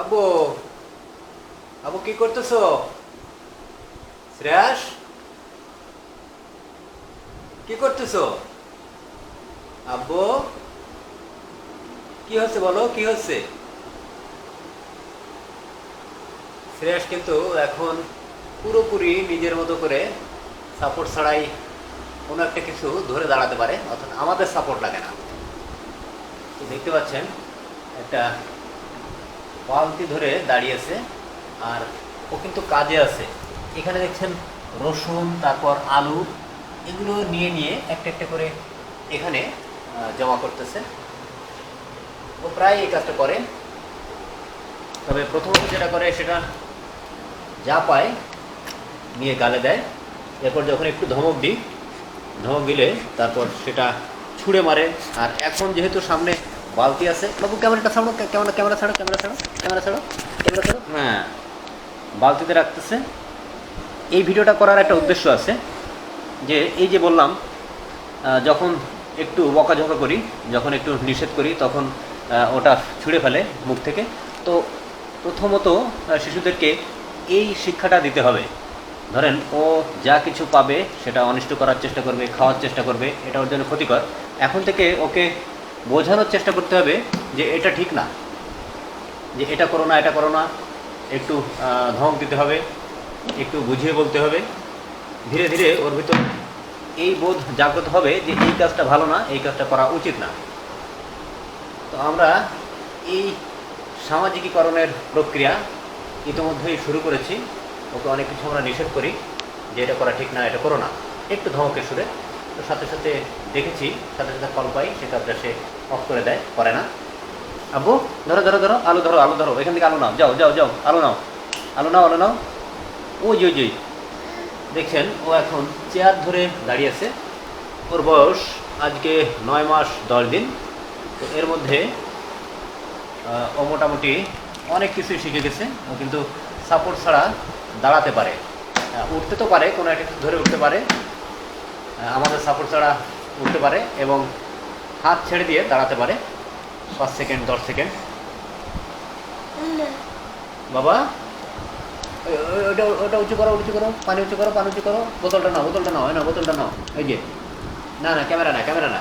আব্বু আব্বু কি করতেছো? শ্রেয়াস? কি করতেছো? আব্বু কি হচ্ছে বলো, কি হচ্ছে? শ্রেয়াস কিন্তু এখন পুরোপুরি নিজের মতো করে সাপোর্ট ছাড়াই কোনো একটা কিছু ধরে দাঁড়াতে পারে, অর্থাৎ আমাদের সাপোর্ট লাগে না। তো দেখতে পাচ্ছেন, একটা বালতি ধরে দাঁড়িয়েছে আর ও কিন্তু কাজে আছে। এখানে দেখছেন রসুন, তারপর আলু, এগুলো নিয়ে নিয়ে একটা একটা করে এখানে জমা করতেছে। ও প্রায় এই কাজটা করে। তবে প্রথমত যেটা করে সেটা যা পায় নিয়ে গালে দেয়। এরপর যখন একটু ধমক দিই, ধমক দিলে তারপর সেটা ছুঁড়ে মারে। আর এখন যেহেতু সামনে বালতি আছে। বাবু ক্যামেরাটা ছাড়ো ক্যামেরা ক্যামেরা ছাড়ো ক্যামেরা ছাড়ো ক্যামেরা ছাড়ো ক্যামেরা ছাড়ো। হ্যাঁ বালতিতে রাখতেছে। এই ভিডিওটা করার একটা উদ্দেশ্য আছে যে এই যে বললাম যখন একটু বকাঝকা করি যখন একটু নিষেধ করি তখন ওটা ছুঁড়ে ফেলে মুখ থেকে। তো প্রথমত শিশুদেরকে এই শিক্ষাটা দিতে হবে। ধরেন ও যা কিছু পাবে সেটা অনিষ্ট করার চেষ্টা করবে খাওয়ার চেষ্টা করবে এটা ওর জন্য ক্ষতিকর। এখন থেকে ওকে বোঝানোর চেষ্টা করতে হবে যে এটা ঠিক না, যে এটা করো না, এটা করো না। একটু ধমক দিতে হবে, একটু বুঝিয়ে বলতে হবে। ধীরে ধীরে ওর ভিতর এই বোধ জাগ্রত হবে যে এই কাজটা ভালো না, এই কাজটা করা উচিত না। তো আমরা এই সামাজিকীকরণের প্রক্রিয়া ইতিমধ্যেই শুরু করেছি। ওকে অনেক কিছু আমরা নিষেধ করি যে এটা করা ঠিক না, এটা করো না। একটু ধমকের সুরে। তো সাথে সাথে দেখেছি, সাথে সাথে কল পাই সে কাজটা সে অফ করে দেয়, করে না। আব্বু, ধরো ধরো ধরো, আলু ধরো আলু ধরো, এখান থেকে আলু নাও, যাও যাও যাও, আলু নাও আলু নাও আলু নাও। ওই যে, ওই দেখছেন, ও এখন চেয়ার ধরে দাঁড়িয়ে আছে। ওর বয়স আজকে নয় মাস, দশ দিন। তো এর মধ্যে ও মোটামুটি অনেক কিছুই শিখে গেছে। ও কিন্তু সাপোর্ট ছাড়া দাঁড়াতে পারে। উঠতে তো পারে, কোনো একটা ধরে উঠতে পারে। আমাদের সাপোর্ট ছাড়া উঠতে পারে এবং হাত ছেড়ে দিয়ে দাঁড়াতে পারে। পাঁচ সেকেন্ড দশ সেকেন্ড বাবা ওটা ওটা উঁচু করো উঁচু করো, পানি উঁচু করো, পানি উঁচু করো। বোতলটা নাও বোতলটা নাও হয় না বোতলটা নাও, এই যে। না না, ক্যামেরা না ক্যামেরা না।